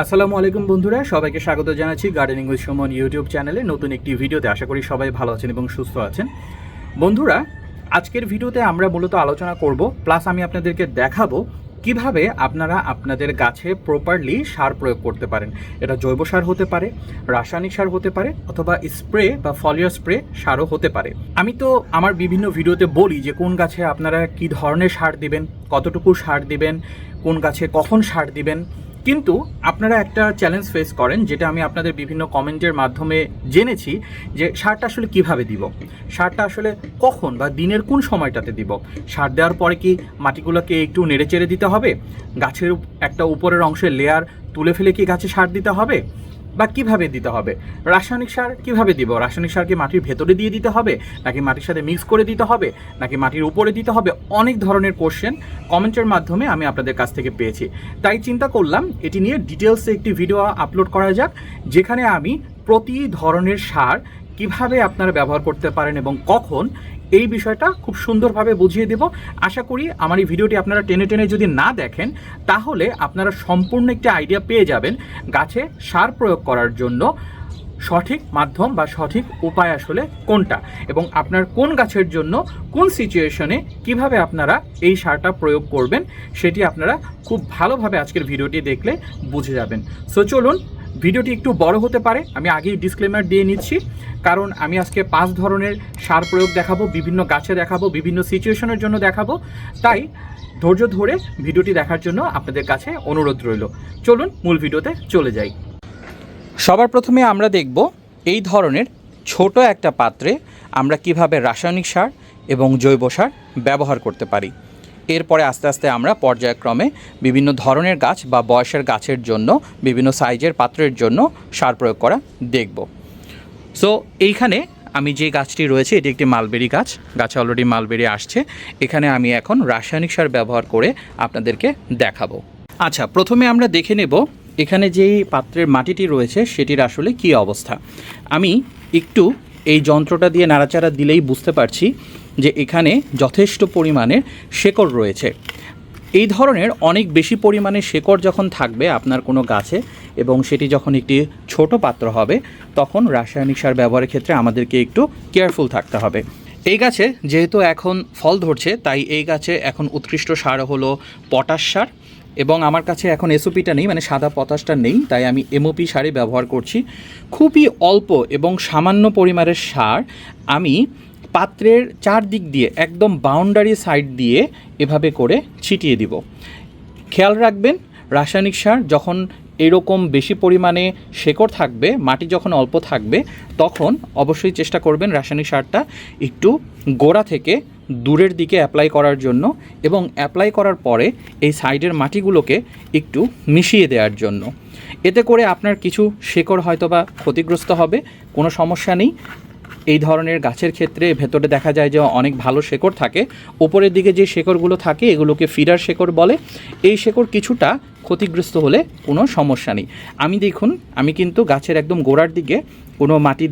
আসসালামু আলাইকুম বন্ধুরা, সবাইকে স্বাগত জানাচ্ছি গার্ডেনিং উইথ সুমন ইউটিউব চ্যানেলে নতুন একটি ভিডিওতে আশা করি সবাই ভালো আছেন এবং সুস্থ আছেন। বন্ধুরা, আজকের ভিডিওতে আমরা মূলত আলোচনা করব প্লাস আমি আপনাদেরকে দেখাবো কীভাবে আপনারা আপনাদের গাছে প্রপারলি সার প্রয়োগ করতে পারেন। এটা জৈব সার হতে পারে, রাসায়নিক সার হতে পারে, অথবা স্প্রে বা ফলিয়ার স্প্রে সারও হতে পারে। আমি তো আমার বিভিন্ন ভিডিওতে বলি যে কোন গাছে আপনারা কি ধরনের সার দিবেন, কতটুকু সার দিবেন, কোন গাছে কখন সার দিবেন কিন্তু আপনারা একটা চ্যালেঞ্জ ফেস করেন, যেটা আমি আপনাদের বিভিন্ন কমেন্টের মাধ্যমে জেনেছি, যে সারটা আসলে কীভাবে দিব? সারটা আসলে কখন বা দিনের কোন সময়টাতে দিব? সার দেওয়ার পরে কি মাটিগুলোকে একটু নেড়ে চেড়ে দিতে হবে? গাছের একটা উপরের অংশের লেয়ার তুলে ফেলে কি গাছে সার দিতে হবে? বা কীভাবে দিতে হবে? রাসায়নিক সার কীভাবে দিব? রাসায়নিক সার কি মাটির ভেতরে দিয়ে দিতে হবে? নাকি মাটির সাথে মিক্স করে দিতে হবে? নাকি মাটির উপরে দিতে হবে? অনেক ধরনের কোশ্চেন কমেন্টের মাধ্যমে আমি আপনাদের কাছ থেকে পেয়েছি। তাই চিন্তা করলাম, এটি নিয়ে ডিটেলসে একটি ভিডিও আপলোড করা যাক, যেখানে আমি প্রতি ধরনের সার কীভাবে আপনারা ব্যবহার করতে পারেন এবং কখন এই বিষয়টা খুব সুন্দরভাবে বুঝিয়ে দেব। আশা করি আমার এই ভিডিওটি আপনারা টেনে টেনে যদি না দেখেন, তাহলে আপনারা সম্পূর্ণ একটি আইডিয়া পেয়ে যাবেন গাছে সার প্রয়োগ করার জন্য সঠিক মাধ্যম বা সঠিক উপায় আসলে কোনটা এবং আপনার কোন গাছের জন্য কোন সিচুয়েশনে কীভাবে আপনারা এই সারটা প্রয়োগ করবেন, সেটি আপনারা খুব ভালোভাবে আজকের ভিডিওটি দেখলে বুঝে যাবেন। সো চলুন ভিডিওটি একটু বড় হতে পারে, আমি আগেই ডিসক্লেমার দিয়ে নিচ্ছি। কারণ আমি আজকে পাঁচ ধরনের সার প্রয়োগ দেখাবো, বিভিন্ন গাছে দেখাবো, বিভিন্ন সিচুয়েশনের জন্য দেখাবো। তাই ধৈর্য ধরে ভিডিওটি দেখার জন্য আপনাদের কাছে অনুরোধ রইল। চলুন মূল ভিডিওতে চলে যাই। সবার প্রথমে আমরা দেখব এই ধরনের ছোট একটা পাত্রে আমরা কীভাবে রাসায়নিক সার এবং জৈব সার ব্যবহার করতে পারি। এরপরে আস্তে আস্তে আমরা পর্যায়ক্রমে বিভিন্ন ধরনের গাছ বা বয়সের গাছের জন্য, বিভিন্ন সাইজের পাত্রের জন্য সার প্রয়োগ করা দেখব। সো এইখানে আমি যে গাছটি রয়েছে, এটি একটি মালবেরি গাছ। গাছে অলরেডি মালবেরি আসছে। এখানে আমি এখন রাসায়নিক সার ব্যবহার করে আপনাদেরকে দেখাবো। আচ্ছা প্রথমে আমরা দেখে নেব এখানে যেই পাত্রের মাটিটি রয়েছে, সেটির আসলে কি অবস্থা। আমি একটু এই যন্ত্রটা দিয়ে নাড়াচাড়া দিলেই বুঝতে পারছি যে এখানে যথেষ্ট পরিমাণে শেকড় রয়েছে। এই ধরনের অনেক বেশি পরিমাণে শেকড় যখন থাকবে আপনার কোনো গাছে এবং সেটি যখন একটি ছোট পাত্র হবে, তখন রাসায়নিক সার ব্যবহারের ক্ষেত্রে আমাদেরকে একটু কেয়ারফুল থাকতে হবে। এই গাছে যেহেতু এখন ফল ধরছে, তাই এই গাছে এখন উৎকৃষ্ট সার হলো পটাশ সার এবং আমার কাছে এখন এসওপিটা নেই মানে সাদা পটাশটা নেই, তাই আমি এমওপি সারই ব্যবহার করছি। খুবই অল্প এবং সামান্য পরিমাণের সার আমি পাত্রের চারদিক দিয়ে, একদম বাউন্ডারি সাইড দিয়ে এভাবে করে ছিটিয়ে দিব। খেয়াল রাখবেন, রাসায়নিক সার যখন এরকম বেশি পরিমাণে শেকড় থাকবে, মাটি যখন অল্প থাকবে, তখন অবশ্যই চেষ্টা করবেন রাসায়নিক সারটা একটু গোড়া থেকে দূরের দিকে অ্যাপ্লাই করার জন্য এবং অ্যাপ্লাই করার পরে এই সাইডের মাটিগুলোকে একটু মিশিয়ে দেওয়ার জন্য। এতে করে আপনার কিছু শেকড় হয়তোবা ক্ষতিগ্রস্ত হবে, কোনো সমস্যা নেই। এই ধরনের গাছের ক্ষেত্রে ভেতরে দেখা যায় যে অনেক ভালো শেকড় থাকে। ওপরের দিকে যে শেকড়গুলো থাকে, এগুলোকে ফিডার শেকড় বলে। এই শেকড় কিছুটা ক্ষতিগ্রস্ত হলে কোনো সমস্যা নেই। আমি দেখুন, আমি কিন্তু গাছের একদম গোড়ার দিকে কোনো মাটি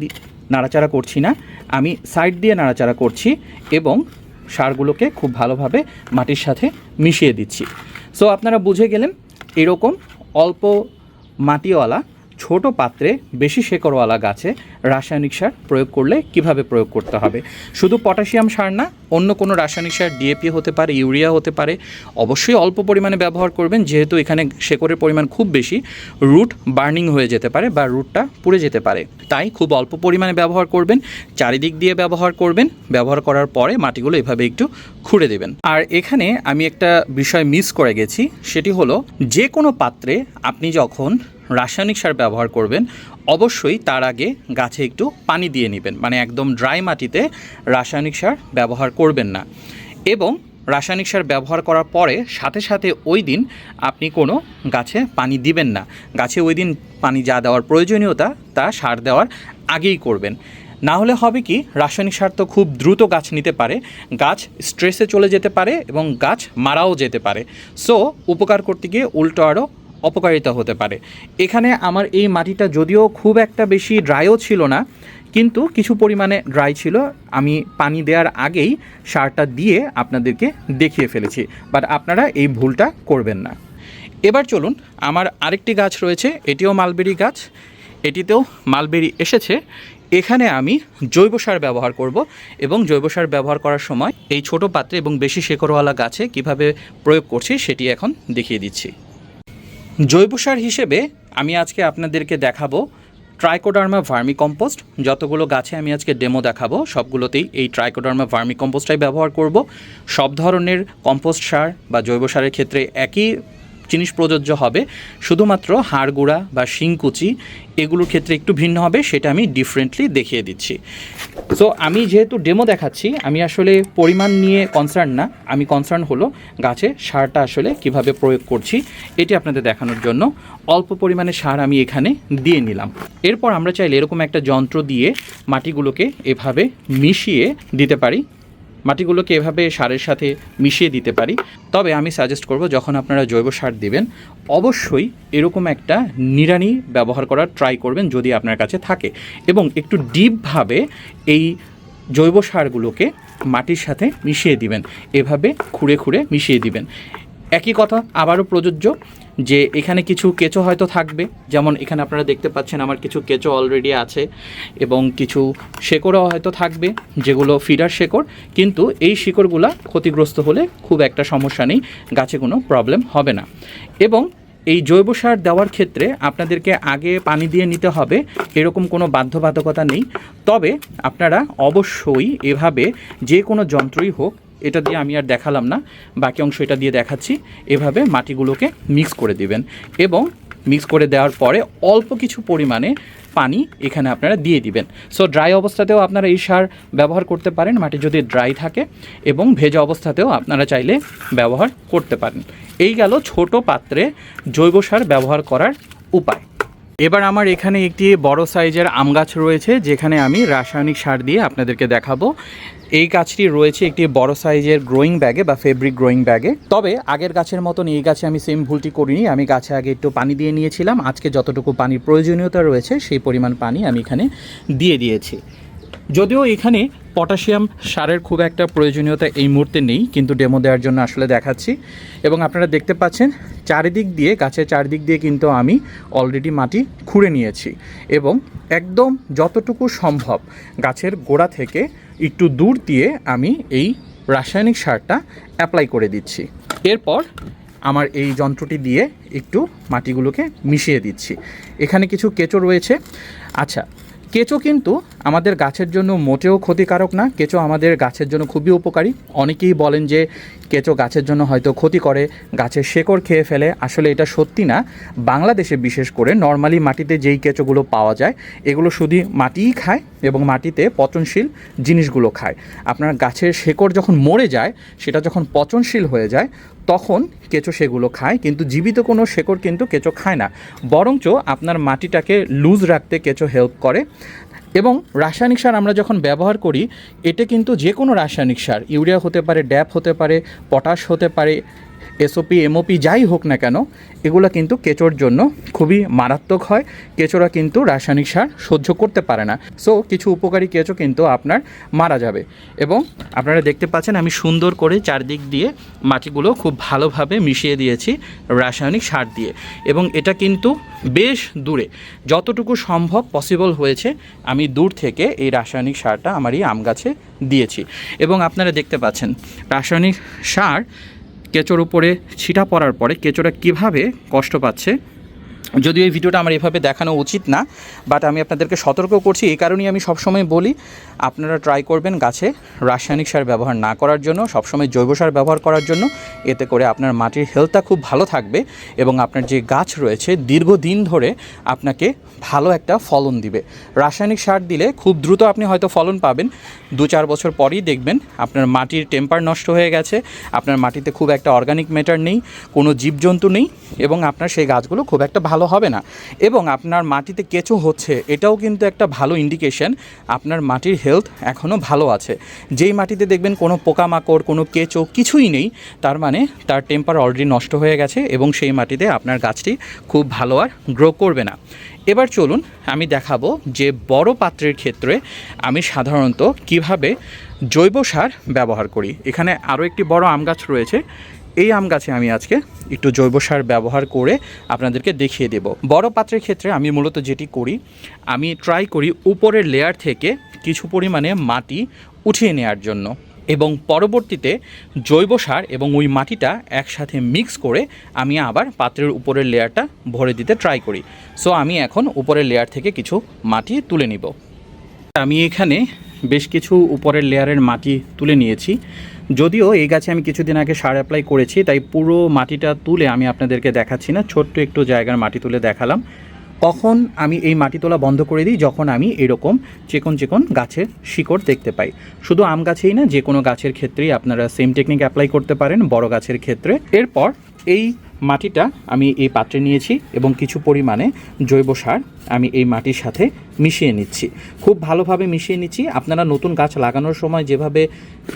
নাড়াচাড়া করছি না। আমি সাইড দিয়ে নাড়াচাড়া করছি এবং সারগুলোকে খুব ভালোভাবে মাটির সাথে মিশিয়ে দিচ্ছি। সো আপনারা বুঝে গেলেন, এরকম অল্প মাটিওয়ালা ছোট পাত্রে বেশি শেকড়ওয়ালা গাছে রাসায়নিক সার প্রয়োগ করলে কীভাবে প্রয়োগ করতে হবে? শুধু পটাশিয়াম সার না, অন্য কোনো রাসায়নিক সার ডিএপি হতে পারে, ইউরিয়া হতে পারে, অবশ্যই অল্প পরিমাণে ব্যবহার করবেন, যেহেতু এখানে শেকড়ের পরিমাণ খুব বেশি, রুট বার্নিং হয়ে যেতে পারে বা রুটটা পুড়ে যেতে পারে। তাই খুব অল্প পরিমাণে ব্যবহার করবেন, চারিদিক দিয়ে ব্যবহার করবেন, ব্যবহার করার পরে মাটিগুলো এভাবে একটু খুঁড়ে দেবেন। আর এখানে আমি একটা বিষয় মিস করে গেছি, সেটি হলো যে কোনো পাত্রে আপনি যখন রাসায়নিক সার ব্যবহার করবেন, অবশ্যই তার আগে গাছে একটু পানি দিয়ে নেবেন। মানে একদম ড্রাই মাটিতে রাসায়নিক সার ব্যবহার করবেন না। এবং রাসায়নিক সার ব্যবহার করার পরে সাথে সাথে ওই দিন আপনি কোনো গাছে পানি দিবেন না। গাছে ওই দিন পানি যা দেওয়ার প্রয়োজনীয়তা, তা সার দেওয়ার আগেই করবেন। না হলে হবে কি, রাসায়নিক সার তো খুব দ্রুত গাছ নিতে পারে, গাছ স্ট্রেসে চলে যেতে পারে এবং গাছ মারাও যেতে পারে। সো উপকার করতে গিয়ে উল্টো আরও অপকারিতা হতে পারে। এখানে আমার এই মাটিটা যদিও খুব একটা বেশি ড্রাইও ছিল না, কিন্তু কিছু পরিমাণে ড্রাই ছিল। আমি পানি দেওয়ার আগেই সারটা দিয়ে আপনাদেরকে দেখিয়ে ফেলেছি বাট আপনারা এই ভুলটা করবেন না। এবার চলুন, আমার আরেকটি গাছ রয়েছে, এটিও মালবেরি গাছ। এটিতেও মালবেরি এসেছে। এখানে আমি জৈব সার ব্যবহার করব এবং জৈব সার ব্যবহার করার সময় এই ছোট পাত্রে এবং বেশি শেকড়ওয়ালা গাছে কীভাবে প্রয়োগ করছি সেটি এখন দেখিয়ে দিচ্ছি। জৈব সার হিসেবে আমি আজকে আপনাদেরকে দেখাবো ট্রাইকোডার্মা ভার্মি কম্পোস্ট যতগুলো গাছে আমি আজকে ডেমো দেখাবো, সবগুলোতেই এই ট্রাইকোডার্মা ভার্মি কম্পোস্টটাই ব্যবহার করব। সব ধরনের কম্পোস্ট সার বা জৈব সারের ক্ষেত্রে একই জিনিস প্রযোজ্য হবে। শুধুমাত্র হাড়গুড়া বা শিংকুচি এগুলোর ক্ষেত্রে একটু ভিন্ন হবে, সেটা আমি ডিফারেন্টলি দেখিয়ে দিচ্ছি। সো আমি যেহেতু ডেমো দেখাচ্ছি, আমি আসলে পরিমাণ নিয়ে কনসার্ন না। আমি কনসার্ন হলো গাছে সারটা আসলে কীভাবে প্রয়োগ করছি, এটি আপনাদের দেখানোর জন্য। অল্প পরিমাণে সার আমি এখানে দিয়ে নিলাম। এরপর আমরা চাইলে এরকম একটা যন্ত্র দিয়ে মাটিগুলোকে এভাবে মিশিয়ে দিতে পারি। মাটিগুলোকে এভাবে সারের সাথে মিশিয়ে দিতে পারি। তবে আমি সাজেস্ট করব, যখন আপনারা জৈব সার দিবেন, অবশ্যই এরকম একটা নিড়ানি ব্যবহার করার ট্রাই করবেন যদি আপনার কাছে থাকে। এবং একটু ডিপভাবে এই জৈব সারগুলোকে মাটির সাথে মিশিয়ে দিবেন। এভাবে খুঁড়ে খুঁড়ে মিশিয়ে দিবেন। একই কথা, আবারও প্রযোজ্য যে এখানে কিছু কেঁচো হয়তো থাকবে। যেমন এখানে আপনারা দেখতে পাচ্ছেন আমার কিছু কেঁচো অলরেডি আছে এবং কিছু শেকড়ও হয়তো থাকবে, যেগুলো ফিডার শেকড়। কিন্তু এই শিকড়গুলা ক্ষতিগ্রস্ত হলে খুব একটা সমস্যা নেই, গাছে কোনো প্রবলেম হবে না। এবং এই জৈব সার দেওয়ার ক্ষেত্রে আপনাদেরকে আগে পানি দিয়ে নিতে হবে, এরকম কোনো বাধ্যবাধকতা নেই। তবে আপনারা অবশ্যই এভাবে যে কোনো যন্ত্রই হোক এটা দিয়ে আমি আর দেখালাম না, বাকি অংশ এটা দিয়ে দেখাচ্ছি। এভাবে মাটিগুলোকে মিক্স করে দিবেন এবং মিক্স করে দেওয়ার পরে অল্প কিছু পরিমাণে পানি এখানে আপনারা দিয়ে দিবেন। সো ড্রাই অবস্থাতেও আপনারা এই সার ব্যবহার করতে পারেন, মাটি যদি ড্রাই থাকে এবং ভেজা অবস্থাতেও আপনারা চাইলে ব্যবহার করতে পারেন। এই গেল ছোট পাত্রে জৈব সার ব্যবহার করার উপায়। এবার আমার এখানে একটি বড় সাইজের আম গাছ রয়েছে, যেখানে আমি রাসায়নিক সার দিয়ে আপনাদেরকে দেখাবো। এই গাছটি রয়েছে একটি বড় সাইজের গ্রোয়িং ব্যাগে বা ফেব্রিক গ্রোয়িং ব্যাগে তবে আগের গাছের মতন এই গাছে আমি সেম ভুলটি করিনি, আমি গাছে আগে একটু পানি দিয়ে নিয়েছিলাম, আজকে যতটুকু পানির প্রয়োজনীয়তা রয়েছে সেই পরিমাণ পানি আমি এখানে দিয়ে দিয়েছি। যদিও এখানে পটাশিয়াম সারের খুব একটা প্রয়োজনীয়তা এই মুহূর্তে নেই, কিন্তু ডেমো দেওয়ার জন্য আসলে দেখাচ্ছি। এবং আপনারা দেখতে পাচ্ছেন, চারিদিক দিয়ে, গাছের চারিদিক দিয়ে কিন্তু আমি অলরেডি মাটি খুঁড়ে নিয়েছি। এবং একদম যতটুকু সম্ভব গাছের গোড়া থেকে একটু দূর দিয়ে আমি এই রাসায়নিক সারটা অ্যাপ্লাই করে দিচ্ছি। এরপর আমার এই যন্ত্রটি দিয়ে একটু মাটিগুলোকে মিশিয়ে দিচ্ছি। এখানে কিছু কেঁচো রয়েছে। আচ্ছা কেঁচো কিন্তু আমাদের গাছের জন্য মোটেও ক্ষতিকারক না, কেঁচো আমাদের গাছের জন্য খুবই উপকারী। অনেকেই বলেন যে কেঁচো গাছের জন্য হয়তো ক্ষতি করে, গাছের শেকড় খেয়ে ফেলে, আসলে এটা সত্যি না। বাংলাদেশে বিশেষ করে নর্মালি মাটিতে যেই কেঁচোগুলো পাওয়া যায়, এগুলো শুধু মাটিই খায় এবং মাটিতে পচনশীল জিনিসগুলো খায়। আপনার গাছের শেকড় যখন মরে যায়, সেটা যখন পচনশীল হয়ে যায়, তখন কেঁচো সেগুলো খায়, কিন্তু জীবিত কোনো শেকড় কিন্তু কেঁচো খায় না। বরঞ্চ আপনার মাটিটাকে লুজ রাখতে কেঁচো হেল্প করে। এবং রাসায়নিক সার আমরা যখন ব্যবহার করি এটা কিন্তু যে কোনো রাসায়নিক সার, ইউরিয়া হতে পারে, ড্যাপ হতে পারে, পটাশ হতে পারে এসওপি এমওপি যাই হোক না কেন, এগুলো কিন্তু কেঁচোর জন্য খুবই মারাত্মক হয়। কেঁচোরা কিন্তু রাসায়নিক সার সহ্য করতে পারে না। সো কিছু উপকারী কেঁচো কিন্তু আপনার মারা যাবে। এবং আপনারা দেখতে পাচ্ছেন আমি সুন্দর করে চারদিক দিয়ে মাটিগুলো খুব ভালোভাবে মিশিয়ে দিয়েছি রাসায়নিক সার দিয়ে। এবং এটা কিন্তু বেশ দূরে। যতটুকু সম্ভব পসিবল হয়েছে আমি দূর থেকে এই রাসায়নিক সারটা আমার এই আম গাছে দিয়েছি। এবং আপনারা দেখতে পাচ্ছেন, রাসায়নিক সার কেঁচোর উপরে ছিটা পড়ার পরে কেঁচোটা কীভাবে কষ্ট পাচ্ছে যদিও এই ভিডিওটা আমার এভাবে দেখানো উচিত না বাট আমি আপনাদেরকে সতর্ক করছি। এই কারণেই আমি সবসময় বলি, আপনারা ট্রাই করবেন গাছে রাসায়নিক সার ব্যবহার না করার জন্য, সবসময় জৈব সার ব্যবহার করার জন্য। এতে করে আপনার মাটির হেলথটা খুব ভালো থাকবে এবং আপনার যে গাছ রয়েছে, দীর্ঘদিন ধরে আপনাকে ভালো একটা ফলন দিবে। রাসায়নিক সার দিলে খুব দ্রুত আপনি হয়তো ফলন পাবেন। দু চার বছর পরেই দেখবেন আপনার মাটির টেম্পার নষ্ট হয়ে গেছে, আপনার মাটিতে খুব একটা অর্গানিক ম্যাটার নেই, কোনো জীবজন্তু নেই এবং আপনার সেই গাছগুলো খুব একটা ভালো হবে না। এবং আপনার মাটিতে কেঁচো হচ্ছে, এটাও কিন্তু একটা ভালো ইন্ডিকেশন আপনার মাটির হেলথ এখনও ভালো আছে। যেই মাটিতে দেখবেন কোনো পোকামাকড়, কোনো কেঁচো কিছুই নেই, তার মানে তার টেম্পার অলরেডি নষ্ট হয়ে গেছে এবং সেই মাটিতে আপনার গাছটি খুব ভালো আর গ্রো করবে না। এবার চলুন আমি দেখাবো যে বড় পাত্রের ক্ষেত্রে আমি সাধারণত কীভাবে জৈব সার ব্যবহার করি। এখানে আরও একটি বড় আম গাছ রয়েছে এই আম গাছে আমি আজকে একটু জৈব সার ব্যবহার করে আপনাদেরকে দেখিয়ে দেব। বড় পাত্রের ক্ষেত্রে আমি মূলত যেটি করি, আমি ট্রাই করি উপরের লেয়ার থেকে কিছু পরিমাণে মাটি উঠিয়ে নেওয়ার জন্য এবং পরবর্তীতে জৈব সার এবং ওই মাটিটা একসাথে মিক্স করে আমি আবার পাত্রের উপরের লেয়ারটা ভরে দিতে ট্রাই করি। সো আমি এখন উপরের লেয়ার থেকে কিছু মাটি তুলে নিব। আমি এখানে বেশ কিছু উপরের লেয়ারের মাটি তুলে নিয়েছি। যদিও এই গাছে আমি কিছুদিন আগে সার অ্যাপ্লাই করেছি, তাই পুরো মাটিটা তুলে আমি আপনাদেরকে দেখাচ্ছি না, ছোট্ট একটু জায়গার মাটি তুলে দেখালাম। কখন আমি এই মাটি তোলা বন্ধ করে দিই? যখন আমি এরকম চেকন চেকন গাছের শিকড় দেখতে পাই। শুধু আম গাছেই না যে কোনো গাছের ক্ষেত্রেই আপনারা সেম টেকনিক অ্যাপ্লাই করতে পারেন, বড় গাছের ক্ষেত্রে। এরপর এই মাটিটা আমি এই পাত্রে নিয়েছি এবং কিছু পরিমাণে জৈব সার আমি এই মাটির সাথে মিশিয়ে নিচ্ছি। খুব ভালোভাবে মিশিয়ে নিচ্ছি। আপনারা নতুন গাছ লাগানোর সময় যেভাবে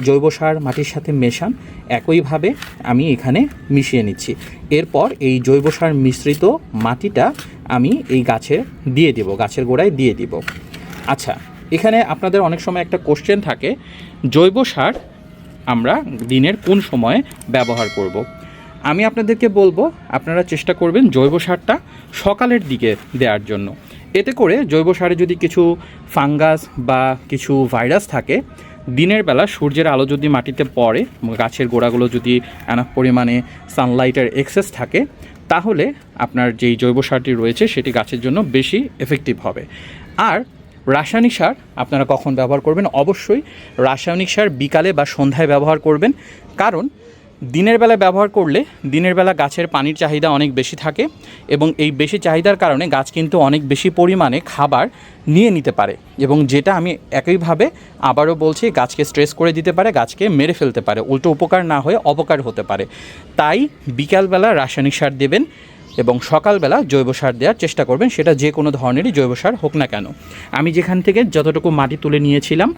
জৈব সার মাটির সাথে মেশান, একইভাবে আমি এখানে মিশিয়ে নিচ্ছি। এরপর এই জৈব সার মিশ্রিত মাটিটা আমি এই গাছে দিয়ে দেব, গাছের গোড়ায় দিয়ে দিব। আচ্ছা এখানে আপনাদের অনেক সময় একটা কোশ্চেন থাকে, জৈব সার আমরা দিনের কোন সময়ে ব্যবহার করব। আমি আপনাদেরকে বলব, আপনারা চেষ্টা করবেন জৈব সারটা সকালের দিকে দেওয়ার জন্য। এতে করে জৈব সারে যদি কিছু ফাঙ্গাস বা কিছু ভাইরাস থাকে, দিনের বেলা সূর্যের আলো যদি মাটিতে পড়ে গাছের গোড়াগুলো যদি এনাফ পরিমাণে সানলাইটের এক্সেস থাকে, তাহলে আপনার যেই জৈব সারটি রয়েছে সেটি গাছের জন্য বেশি এফেক্টিভ হবে। আর রাসায়নিক সার আপনারা কখন ব্যবহার করবেন? অবশ্যই রাসায়নিক সার বিকালে বা সন্ধ্যায় ব্যবহার করবেন। কারণ দিনের বেলা ব্যবহার করলে দিনের বেলা গাছের পানির চাহিদা অনেক বেশি থাকে এবং এই বেশি চাহিদার কারণে গাছ কিন্তু অনেক বেশি পরিমাণে খাবার নিয়ে নিতে পারে এবং যেটা আমি একইভাবে আবারও বলছি, গাছকে স্ট্রেস করে দিতে পারে, গাছকে মেরে ফেলতে পারে, উল্টো উপকার না হয়ে অপকার হতে পারে। তাই বিকালবেলা রাসায়নিক সার দেবেন এবং সকালবেলা জৈব সার দেওয়ার চেষ্টা করবেন, সেটা যে কোনো ধরনেরই জৈব সার হোক না কেন। আমি যেখান থেকে যতটুকু মাটি তুলে নিয়েছিলাম,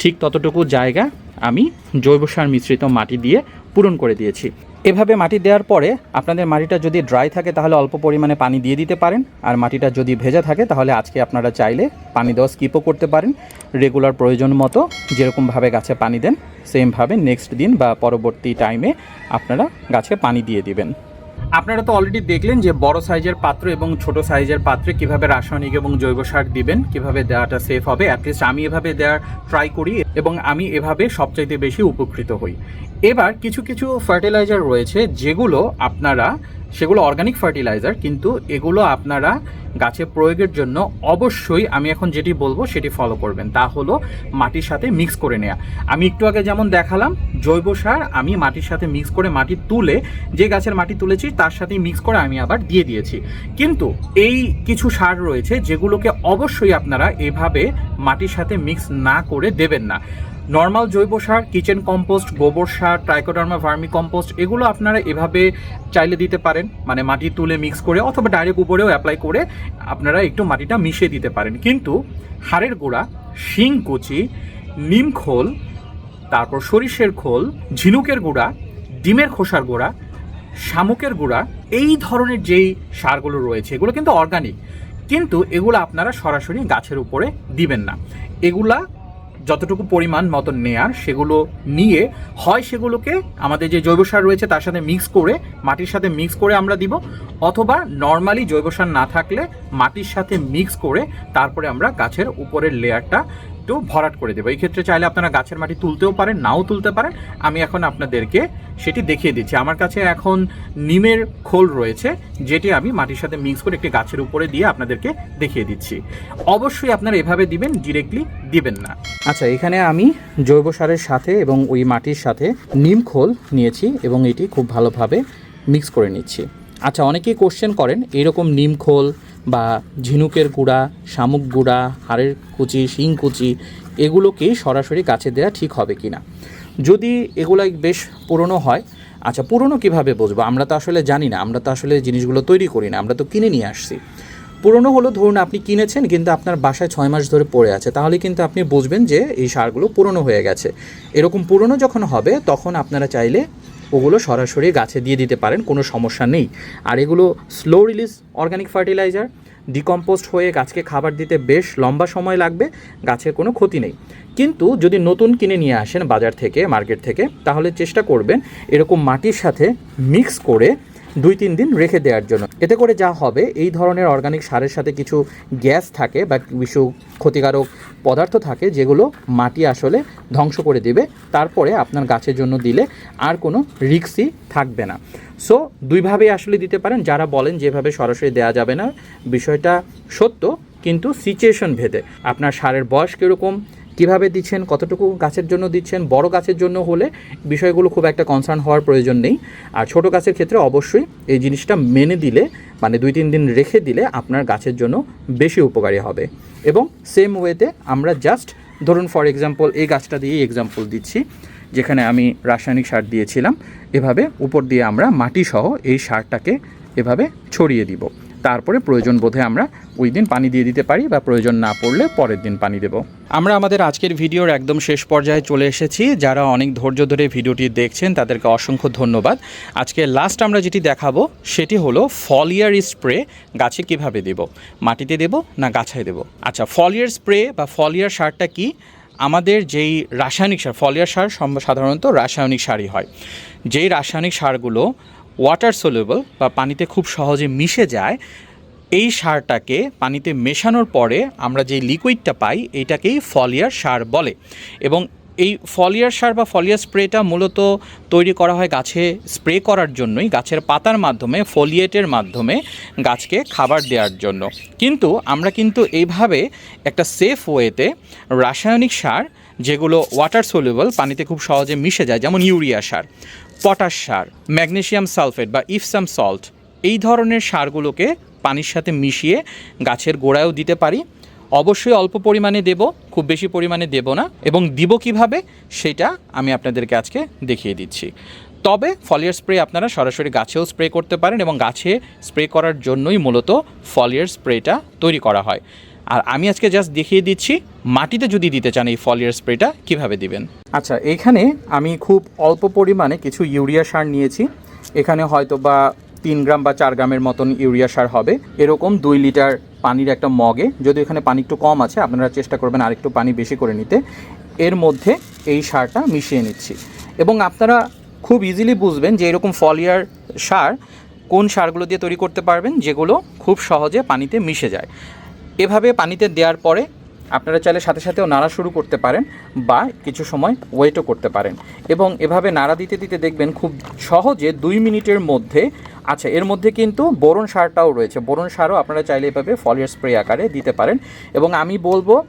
ঠিক ততটুকু জায়গা আমি জৈব সার মিশ্রিত মাটি দিয়ে পূরণ করে দিয়েছি। এভাবে মাটি দেওয়ার পরে আপনাদের মাটিটা যদি ড্রাই থাকে তাহলে অল্প পরিমাণে পানি দিয়ে দিতে পারেন। আর মাটিটা যদি ভেজা থাকে তাহলে আজকে আপনারা চাইলে পানি দেওয়া স্কিপও করতে পারেন। রেগুলার প্রয়োজন মতো যেরকমভাবে গাছে পানি দেন সেমভাবে নেক্সট দিন বা পরবর্তী টাইমে আপনারা গাছে পানি দিয়ে দিবেন। আপনারা তো অলরেডি দেখলেন যে বড় সাইজের পাত্র এবং ছোট সাইজের পাত্রে কীভাবে রাসায়নিক এবং জৈব সার দিবেন, কীভাবে দেওয়াটা সেফ হবে। অ্যাটলিস্ট আমি এভাবে দেওয়ার ট্রাই করি এবং আমি এভাবে সবচাইতে বেশি উপকৃত হই। এবার কিছু কিছু ফার্টিলাইজার রয়েছে যেগুলো আপনারা সেগুলো অর্গানিক ফার্টিলাইজার কিন্তু এগুলো আপনারা গাছে প্রয়োগের জন্য অবশ্যই আমি এখন যেটি বলব সেটি ফলো করবেন। তা হলো মাটির সাথে মিক্স করে নেওয়া আমি একটু আগে যেমন দেখালাম, জৈব সার আমি মাটির সাথে মিক্স করে মাটি তুলে, যে গাছের মাটি তুলেছি তার সাথে মিক্স করে আমি আবার দিয়ে দিয়েছি। কিন্তু এই কিছু সার রয়েছে যেগুলোকে অবশ্যই আপনারা এভাবে মাটির সাথে মিক্স না করে দেবেন না। নর্মাল জৈব সার, কিচেন কম্পোস্ট, গোবর সার, ট্রাইকোডার্মা, ভার্মি কম্পোস্ট, এগুলো আপনারা এভাবে চাইলে দিতে পারেন। মানে মাটি তুলে মিক্স করে অথবা ডাইরেক্ট উপরেও অ্যাপ্লাই করে আপনারা একটু মাটিটা মিশিয়ে দিতে পারেন। কিন্তু হাড়ের গোড়া, শিং কুচি, নিম খোল, তারপর সরিষের খোল, ঝিনুকের গুঁড়া, ডিমের খোসার গুঁড়া, শামুকের গুঁড়া, এই ধরনের যেই সারগুলো রয়েছে, এগুলো কিন্তু অর্গানিক কিন্তু এগুলো আপনারা সরাসরি গাছের উপরে দিবেন না। এগুলা যতটুকু পরিমাণ মতো নেয়ার, সেগুলো নিয়ে হয় সেগুলোকে আমাদের যে জৈব সার রয়েছে তার সাথে মিক্স করে, মাটির সাথে মিক্স করে আমরা দিব। অথবা নর্মালি জৈব সার না থাকলে মাটির সাথে মিক্স করে তারপরে আমরা গাছের উপরের লেয়ারটা একটু ভরাট করে দেবো। এই ক্ষেত্রে চাইলে আপনারা গাছের মাটি তুলতেও পারেন, নাও তুলতে পারেন। আমি এখন আপনাদেরকে সেটি দেখিয়ে দিচ্ছি। আমার কাছে এখন নিমের খোল রয়েছে, যেটি আমি মাটির সাথে মিক্স করে একটি গাছের উপরে দিয়ে আপনাদেরকে দেখিয়ে দিচ্ছি। অবশ্যই আপনারা এভাবে দিবেন ডিরেক্টলি দিবেন না। আচ্ছা এখানে আমি জৈব সারের সাথে এবং ওই মাটির সাথে নিম খোল নিয়েছি এবং এটি খুব ভালোভাবে মিক্স করে নিচ্ছি। আচ্ছা অনেকেই কোশ্চেন করেন, এরকম নিম খোল বা ঝিনুকের গুঁড়া, শামুক গুঁড়া, হাড়ের কুচি, শিং কুচি এগুলোকে সরাসরি গাছে দেওয়া ঠিক হবে কি না যদি এগুলো বেশ পুরনো হয় আচ্ছা পুরনো কীভাবে বুঝব? আমরা তো আসলে জানি না, আমরা তো আসলে জিনিসগুলো তৈরি করি না, আমরা তো কিনে নিয়ে আসছি। পুরনো হলো ধরুন আপনি কিনেছেন, কিন্তু আপনার বাসায় ছয় মাস ধরে পড়ে আছে, তাহলে কিন্তু আপনি বুঝবেন যে এই সারগুলো পুরনো হয়ে গেছে। এরকম পুরনো যখন হবে, তখন আপনারা চাইলে ওগুলো সরাসরি গাছে দিয়ে দিতে পারেন, কোনো সমস্যা নেই। আর এগুলো slow release organic fertiliser decompose হয়ে গাছকে খাবার দিতে বেশ লম্বা সময় লাগবে, গাছের কোনো ক্ষতি নেই। কিন্তু যদি নতুন কিনে নিয়ে আসেন বাজার থেকে মার্কেট থেকে, তাহলে চেষ্টা করবেন এরকম মাটির সাথে মিক্স করে দুই তিন দিন রেখে দেওয়ার জন্য। এতে করে যা হবে, এই ধরনের অর্গানিক সারের সাথে কিছু গ্যাস থাকে বা কিছু ক্ষতিকারক পদার্থ থাকে, যেগুলো মাটি আসলে ধ্বংস করে দেবে। তারপরে আপনার গাছের জন্য দিলে আর কোনো রিক্সই থাকবে না। সো দুইভাবেই আসলে দিতে পারেন। যারা বলেন যেভাবে সরাসরি দেওয়া যাবে না, বিষয়টা সত্য, কিন্তু সিচুয়েশন ভেদে। আপনার সারের বয়স কীরকম কীভাবে দিচ্ছেন, কতটুকু গাছের জন্য দিচ্ছেন, বড় গাছের জন্য হলে বিষয়গুলো খুব একটা কনসার্ন হওয়ার প্রয়োজন নেই। আর ছোট গাছের ক্ষেত্রে অবশ্যই এই জিনিসটা মেনে দিলে মানে দুই তিন দিন রেখে দিলে আপনার গাছের জন্য বেশি উপকারী হবে। এবং সেম ওয়েতে আমরা জাস্ট ধরুন ফর এক্সাম্পল এই গাছটা দিয়েই এক্সাম্পল দিচ্ছি, যেখানে আমি রাসায়নিক সার দিয়েছিলাম, এভাবে উপর দিয়ে আমরা মাটি সহ এই সারটাকে এভাবে ছড়িয়ে দিব। তারপরে প্রয়োজন বোধে আমরা ওই দিন পানি দিয়ে দিতে পারি বা প্রয়োজন না পড়লে পরের দিন পানি দেব। আমরা আমাদের আজকের ভিডিওর একদম শেষ পর্যায়ে চলে এসেছি। যারা অনেক ধৈর্য ধরে ভিডিওটি দেখছেন, তাদেরকে অসংখ্য ধন্যবাদ। আজকে লাস্ট আমরা যেটি দেখাবো, সেটি হলো ফলিয়ার স্প্রে গাছে কীভাবে দেব? মাটিতে দেব না গাছায় দেব? আচ্ছা ফলিয়ার স্প্রে বা ফলিয়ার সারটা কি? আমাদের যেই রাসায়নিক সার ফলিয়ার সার সাধারণত রাসায়নিক সারই হয়। যেই রাসায়নিক সারগুলো ওয়াটার সলিউবল বা পানিতে খুব সহজে মিশে যায়, এই সারটাকে পানিতে মেশানোর পরে আমরা যে লিকুইডটা পাই, এটাকেই ফলিয়ার সার বলে। এবং এই ফলিয়ার সার বা ফলিয়ার স্প্রেটা মূলত তৈরি করা হয় গাছে স্প্রে করার জন্যই, গাছের পাতার মাধ্যমে ফলিয়েটের মাধ্যমে গাছকে খাবার দেওয়ার জন্য। কিন্তু আমরা কিন্তু এইভাবে একটা সেফ ওয়েতে রাসায়নিক সার, যেগুলো ওয়াটার সলিউবল পানিতে খুব সহজে মিশে যায়, যেমন ইউরিয়া সার। পটাশ সার, ম্যাগনেশিয়াম সালফেট বা ইফসাম সল্ট, এই ধরনের সারগুলোকে পানির সাথে মিশিয়ে গাছের গোড়ায়ও দিতে পারি। অবশ্যই অল্প পরিমাণে দেব, খুব বেশি পরিমাণে দেব না। এবং দিব কীভাবে, সেটা আমি আপনাদেরকে আজকে দেখিয়ে দিচ্ছি। তবে ফলিয়ার স্প্রে আপনারা সরাসরি গাছেও স্প্রে করতে পারেন এবং গাছে স্প্রে করার জন্যই মূলত ফলিয়ার স্প্রেটা তৈরি করা হয়। আর আমি আজকে জাস্ট দেখিয়ে দিচ্ছি, মাটিতে যদি দিতে চান এই ফলিয়ার স্প্রেটা কীভাবে দিবেন? আচ্ছা এখানে আমি খুব অল্প পরিমাণে কিছু ইউরিয়া সার নিয়েছি। এখানে হয়তো বা তিন গ্রাম বা চার গ্রামের মতন ইউরিয়া সার হবে। এরকম দুই লিটার পানির একটা মগে, যদি এখানে পানি একটু কম আছে, আপনারা চেষ্টা করবেন আরেকটু পানি বেশি করে নিতে। এর মধ্যে এই সারটা মিশিয়ে নিচ্ছি। এবং আপনারা খুব ইজিলি বুঝবেন যে এরকম ফলিয়ার সার কোন সারগুলো দিয়ে তৈরি করতে পারবেন, যেগুলো খুব সহজে পানিতে মিশে যায়। এভাবে পানিতে দেওয়ার পরে আপনারা চাইলে সাথে সাথেও নাড়া শুরু করতে পারেন বা কিছু সময় ওয়েটও করতে পারেন। এবং এভাবে নাড়া দিতে দিতে দেখবেন খুব সহজে দুই মিনিটের মধ্যে আচ্ছা এর মধ্যে কিন্তু বোরন সারটাও রয়েছে। বোরন সারও আপনারা চাইলে এভাবে ফলিয়ার স্প্রে আকারে দিতে পারেন। এবং আমি বলব,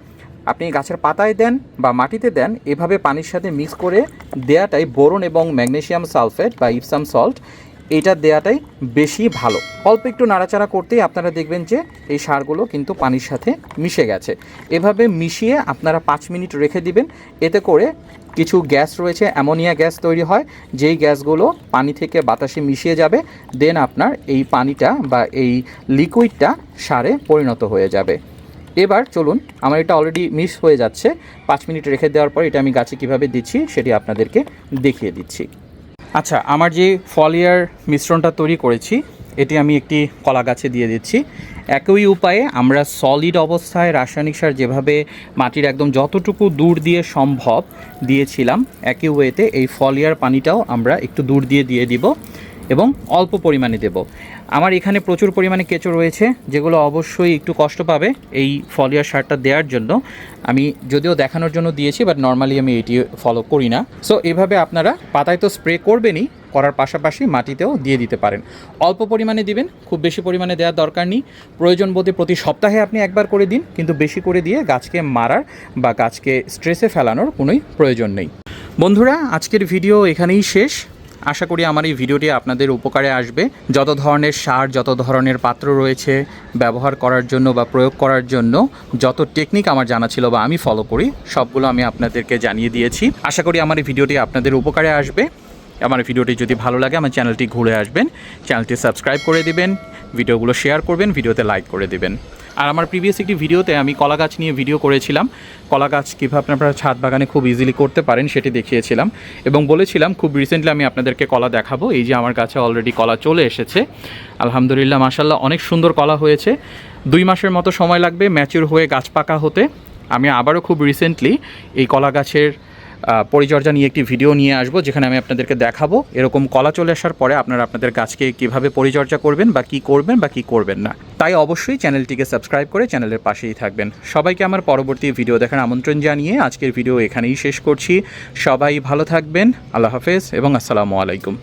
আপনি গাছের পাতায় দেন বা মাটিতে দেন, এভাবে পানির সাথে মিক্স করে দেয়াটাই বোরন এবং ম্যাগনেশিয়াম সালফেট বা ইপসাম সল্ট এটা দেয়াটাই বেশি ভালো। অল্প একটু নাড়াচাড়া করতেই আপনারা দেখবেন যে এই সারগুলো কিন্তু পানির সাথে মিশে গেছে। এভাবে মিশিয়ে আপনারা পাঁচ মিনিট রেখে দিবেন। এতে করে কিছু গ্যাস রয়েছে, অ্যামোনিয়া গ্যাস তৈরি হয়। যেই গ্যাসগুলো পানি থেকে বাতাসে মিশিয়ে যাবে, দেন আপনার এই পানিটা বা এই লিকুইডটা সারে পরিণত হয়ে যাবে। এবার চলুন, আমার এটা অলরেডি মিস হয়ে যাচ্ছে। পাঁচ মিনিট রেখে দেওয়ার পর এটা আমি গাছে কীভাবে দিচ্ছি সেটি আপনাদেরকে দেখিয়ে দিচ্ছি। আচ্ছা আমার যে ফলিয়ার মিশ্রণটা তৈরি করেছি, এটি আমি একটি কলা গাছে দিয়ে দিচ্ছি। একই উপায়ে আমরা সলিড অবস্থায় রাসায়নিক সার যেভাবে মাটির একদম যতটুকু দূর দিয়ে সম্ভব দিয়েছিলাম, একই ওয়েতে এই ফলিয়ার পানিটাও আমরা একটু দূর দিয়ে দিয়ে দিব। এবং অল্প পরিমাণে দেব। আমার এখানে প্রচুর পরিমাণে কেঁচো রয়েছে, যেগুলো অবশ্যই একটু কষ্ট পাবে এই ফলিয়ার সারটা দেওয়ার জন্য। আমি যদিও দেখানোর জন্য দিয়েছি বাট নর্মালি আমি এটি ফলো করি না। সো এভাবে আপনারা পাতায় তো স্প্রে করবেনই, করার পাশাপাশি মাটিতেও দিয়ে দিতে পারেন। অল্প পরিমাণে দিবেন, খুব বেশি পরিমাণে দেওয়ার দরকার নেই। প্রয়োজন বোধে প্রতি সপ্তাহে আপনি একবার করে দিন, কিন্তু বেশি করে দিয়ে গাছকে মারার বা গাছকে স্ট্রেসে ফেলানোর কোনোই প্রয়োজন নেই। বন্ধুরা, আজকের ভিডিও এখানেই শেষ। আশা করি আমার এই ভিডিওটি আপনাদের উপকারে আসবে। যত ধরনের সার, যত ধরনের পাত্র রয়েছে ব্যবহার করার জন্য বা প্রয়োগ করার জন্য, যত টেকনিক আমার জানা ছিল বা আমি ফলো করি, সবগুলো আমি আপনাদেরকে জানিয়ে দিয়েছি। আশা করি আমার এই ভিডিওটি আপনাদের উপকারে আসবে। আমার ভিডিওটি যদি ভালো লাগে, আমার চ্যানেলটি ঘুরে আসবেন, চ্যানেলটি সাবস্ক্রাইব করে দিবেন, ভিডিওগুলো শেয়ার করবেন, ভিডিওতে লাইক করে দিবেন। আর আমার প্রিভিয়াস একটি ভিডিওতে আমি কলা গাছ নিয়ে ভিডিও করেছিলাম। কলা গাছ কীভাবে আপনারা ছাদ বাগানে খুব ইজিলি করতে পারেন সেটি দেখিয়েছিলাম এবং বলেছিলাম, খুব রিসেন্টলি আমি আপনাদেরকে কলা দেখাবো। এই যে আমার কাছে অলরেডি কলা চলে এসেছে। আলহামদুলিল্লাহ মাসাল্লাহ অনেক সুন্দর কলা হয়েছে। দুই মাসের মতো সময় লাগবে ম্যাচিউর হয়ে গাছ পাকা হতে। আমি আবারও খুব রিসেন্টলি এই কলা গাছের পরিচর্যা নিয়ে একটি ভিডিও নিয়ে আসব, যেখানে আমি আপনাদেরকে দেখাবো এরকম কলা চলে আসার পরে আপনারা আপনাদের গাছকে কীভাবে পরিচর্যা করবেন, বা কি করবেন, বা কি করবেন না। তাই অবশ্যই চ্যানেলটিকে সাবস্ক্রাইব করে চ্যানেলের পাশেই থাকবেন। সবাইকে আমার পরবর্তী ভিডিও দেখার আমন্ত্রণ জানিয়ে আজকের ভিডিও এখানেই শেষ করছি। সবাই ভালো থাকবেন, আল্লাহ হাফেজ, এবং আসসালামু আলাইকুম।